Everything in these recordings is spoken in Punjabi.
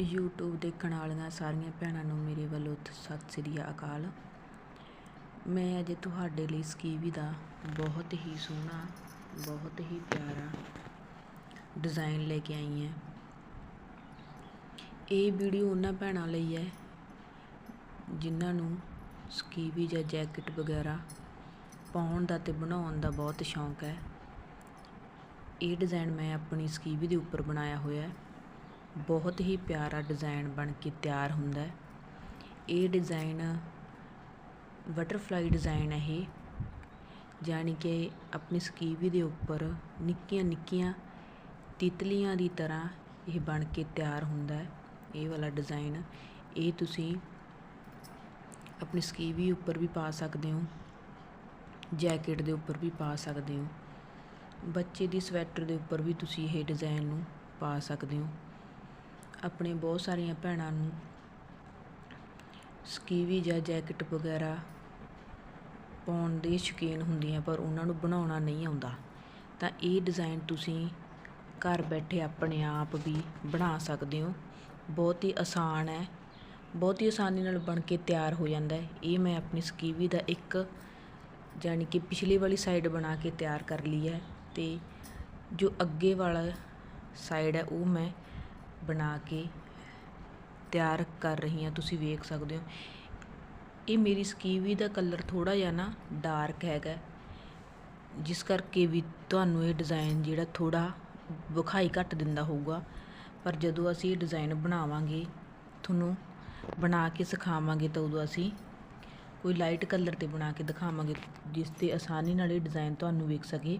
ਯੂਟਿਊਬ ਦੇਖਣ ਵਾਲੀਆਂ ਸਾਰੀਆਂ ਭੈਣਾਂ ਨੂੰ ਮੇਰੇ ਵੱਲੋਂ ਸਤਿ ਸ੍ਰੀ ਅਕਾਲ। ਮੈਂ ਅੱਜ ਤੁਹਾਡੇ ਲਈ ਸਕੀਵੀ ਦਾ ਬਹੁਤ ਹੀ ਸੋਹਣਾ, ਬਹੁਤ ਹੀ ਪਿਆਰਾ ਡਿਜ਼ਾਈਨ ਲੈ ਕੇ ਆਈ ਹਾਂ। ਇਹ ਵੀਡੀਓ ਉਹਨਾਂ ਭੈਣਾਂ ਲਈ ਹੈ ਜਿਨ੍ਹਾਂ ਨੂੰ ਸਕੀਵੀ ਜਾਂ ਜੈਕਟ ਵਗੈਰਾ ਪਾਉਣ ਦਾ ਤੇ ਬਣਾਉਣ ਦਾ ਬਹੁਤ ਸ਼ੌਂਕ ਹੈ। ਇਹ ਡਿਜ਼ਾਈਨ ਮੈਂ ਆਪਣੀ ਸਕੀਵੀ ਦੇ ਉੱਪਰ ਬਣਾਇਆ ਹੋਇਆ ਹੈ। ਬਹੁਤ ਹੀ ਪਿਆਰਾ ਡਿਜ਼ਾਈਨ ਬਣ ਕੇ ਤਿਆਰ ਹੁੰਦਾ ਹੈ। ਇਹ ਡਿਜ਼ਾਈਨ ਬਟਰਫਲਾਈ ਡਿਜ਼ਾਈਨ ਹੈ ਇਹ ਜਾਣੀ ਕਿ ਆਪਣੀ ਸਕੀਵੀ ਦੇ ਉੱਪਰ ਨਿੱਕੀਆਂ ਨਿੱਕੀਆਂ ਤਿਤਲੀਆਂ ਦੀ ਤਰ੍ਹਾਂ ਇਹ ਬਣ ਕੇ ਤਿਆਰ ਹੁੰਦਾ ਹੈ। ਇਹ ਵਾਲਾ ਡਿਜ਼ਾਈਨ ਇਹ ਤੁਸੀਂ ਆਪਣੀ ਸਕੀਵੀ ਉੱਪਰ ਵੀ ਪਾ ਸਕਦੇ ਹੋ, ਜੈਕਟ ਦੇ ਉੱਪਰ ਵੀ ਪਾ ਸਕਦੇ ਹੋ, ਬੱਚੇ ਦੀ ਸਵੈਟਰ ਦੇ ਉੱਪਰ ਵੀ ਤੁਸੀਂ ਇਹ ਡਿਜ਼ਾਈਨ ਨੂੰ ਪਾ ਸਕਦੇ ਹੋ। ਆਪਣੇ ਬਹੁਤ ਸਾਰੀਆਂ ਭੈਣਾਂ ਨੂੰ ਸਕੀਵੀ ਜਾਂ ਜੈਕਟ ਵਗੈਰਾ ਪਾਉਣ ਦੇ ਸ਼ੌਕੀਨ ਹੁੰਦੀਆਂ, ਪਰ ਉਹਨਾਂ ਨੂੰ ਬਣਾਉਣਾ ਨਹੀਂ ਆਉਂਦਾ। ਤਾਂ ਇਹ ਡਿਜ਼ਾਈਨ ਤੁਸੀਂ ਘਰ ਬੈਠੇ ਆਪਣੇ ਆਪ ਵੀ ਬਣਾ ਸਕਦੇ ਹੋ। ਬਹੁਤ ਹੀ ਆਸਾਨ ਹੈ। ਬਹੁਤ ਹੀ ਆਸਾਨੀ ਨਾਲ ਬਣ ਕੇ ਤਿਆਰ ਹੋ ਜਾਂਦਾ ਹੈ। ਇਹ ਮੈਂ ਆਪਣੀ ਸਕੀਵੀ ਦਾ ਇੱਕ ਜਾਣੀ ਕਿ ਪਿਛਲੀ ਵਾਲੀ ਸਾਈਡ ਬਣਾ ਕੇ ਤਿਆਰ ਕਰ ਲਈ ਹੈ ਤੇ ਜੋ ਅੱਗੇ ਵਾਲਾ ਸਾਈਡ ਹੈ, ਉਹ ਮੈਂ ਬਣਾ ਕੇ ਤਿਆਰ ਕਰ ਰਹੀ ਹਾਂ, ਤੁਸੀਂ ਵੇਖ ਸਕਦੇ ਹੋ। ਇਹ ਮੇਰੀ ਸਕੀਵੀ ਦਾ ਕਲਰ ਥੋੜਾ ਜਿਹਾ ਨਾ ਡਾਰਕ ਹੈਗਾ ਜਿਸ ਕਰਕੇ ਵੀ ਤੁਹਾਨੂੰ ਇਹ ਡਿਜ਼ਾਈਨ ਜਿਹੜਾ ਥੋੜਾ ਵਿਖਾਈ ਘੱਟ ਦਿੰਦਾ ਹੋਊਗਾ। ਪਰ ਜਦੋਂ ਅਸੀਂ ਇਹ ਡਿਜ਼ਾਈਨ ਬਣਾਵਾਂਗੇ, ਤੁਹਾਨੂੰ ਬਣਾ ਕੇ ਸਿਖਾਵਾਂਗੇ, ਤਾਂ ਉਦੋਂ ਅਸੀਂ ਕੋਈ ਲਾਈਟ ਕਲਰ ਤੇ ਬਣਾ ਕੇ ਦਿਖਾਵਾਂਗੇ, ਜਿਸ ਤੇ ਆਸਾਨੀ ਨਾਲ ਇਹ ਡਿਜ਼ਾਈਨ ਤੁਹਾਨੂੰ ਵੇਖ ਸਕੇ।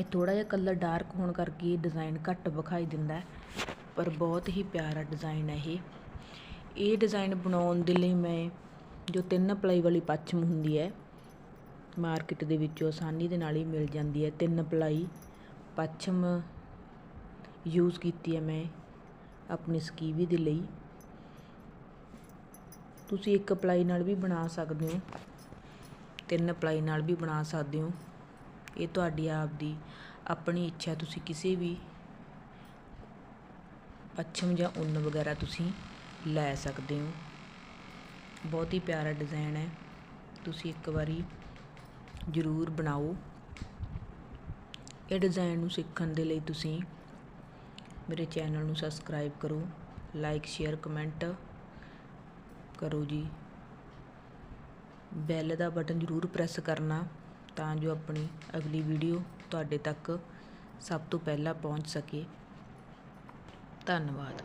ਇਹ ਥੋੜਾ ਜਿਹਾ ਕਲਰ ਡਾਰਕ ਹੋਣ ਕਰਕੇ ਡਿਜ਼ਾਈਨ ਘੱਟ ਵਿਖਾਈ ਦਿੰਦਾ ਪਰ ਬਹੁਤ ਹੀ ਪਿਆਰਾ ਡਿਜ਼ਾਈਨ ਹੈ ਇਹ। ਇਹ ਡਿਜ਼ਾਈਨ ਬਣਾਉਣ ਦੇ ਲਈ ਮੈਂ ਜੋ ਤਿੰਨ ਪਲਾਈ ਵਾਲੀ ਪੱਛਮ ਹੁੰਦੀ ਹੈ ਮਾਰਕੀਟ ਦੇ ਵਿੱਚੋਂ ਆਸਾਨੀ ਦੇ ਨਾਲ ਹੀ ਮਿਲ ਜਾਂਦੀ ਹੈ। ਤਿੰਨ ਪਲਾਈ ਪੱਛਮ ਯੂਜ਼ ਕੀਤੀ ਹੈ ਮੈਂ ਆਪਣੀ ਸਕੀਵੀ ਦੇ ਲਈ। ਤੁਸੀਂ ਇੱਕ ਪਲਾਈ ਨਾਲ ਵੀ ਬਣਾ ਸਕਦੇ ਹੋ, ਤਿੰਨ ਪਲਾਈ ਨਾਲ ਵੀ ਬਣਾ ਸਕਦੇ ਹੋ। ਇਹ ਤੁਹਾਡੀ ਆਪ ਦੀ ਆਪਣੀ ਇੱਛਾ ਤੁਸੀਂ ਕਿਸੇ ਵੀ ਪੱਛਮ ਜਾਂ ਉੱਨ ਵਗੈਰਾ ਤੁਸੀਂ ਲੈ ਸਕਦੇ ਹੋ। ਬਹੁਤ ਹੀ ਪਿਆਰਾ ਡਿਜ਼ਾਈਨ ਹੈ। ਤੁਸੀਂ ਇੱਕ ਵਾਰੀ ਜ਼ਰੂਰ ਬਣਾਓ। ਇਹ ਡਿਜ਼ਾਈਨ ਨੂੰ ਸਿੱਖਣ ਦੇ ਲਈ ਤੁਸੀਂ ਮੇਰੇ ਚੈਨਲ ਨੂੰ ਸਬਸਕ੍ਰਾਈਬ ਕਰੋ। ਲਾਈਕ ਸ਼ੇਅਰ ਕਮੈਂਟ ਕਰੋ ਜੀ। ਬੈਲ ਦਾ ਬਟਨ ਜ਼ਰੂਰ ਪ੍ਰੈਸ ਕਰਨਾ। ਤਾਂ ਜੋ ਆਪਣੀ ਅਗਲੀ ਵੀਡੀਓ ਤੁਹਾਡੇ ਤੱਕ ਸਭ ਤੋਂ ਪਹਿਲਾਂ ਪਹੁੰਚ ਸਕੇ। ਧੰਨਵਾਦ।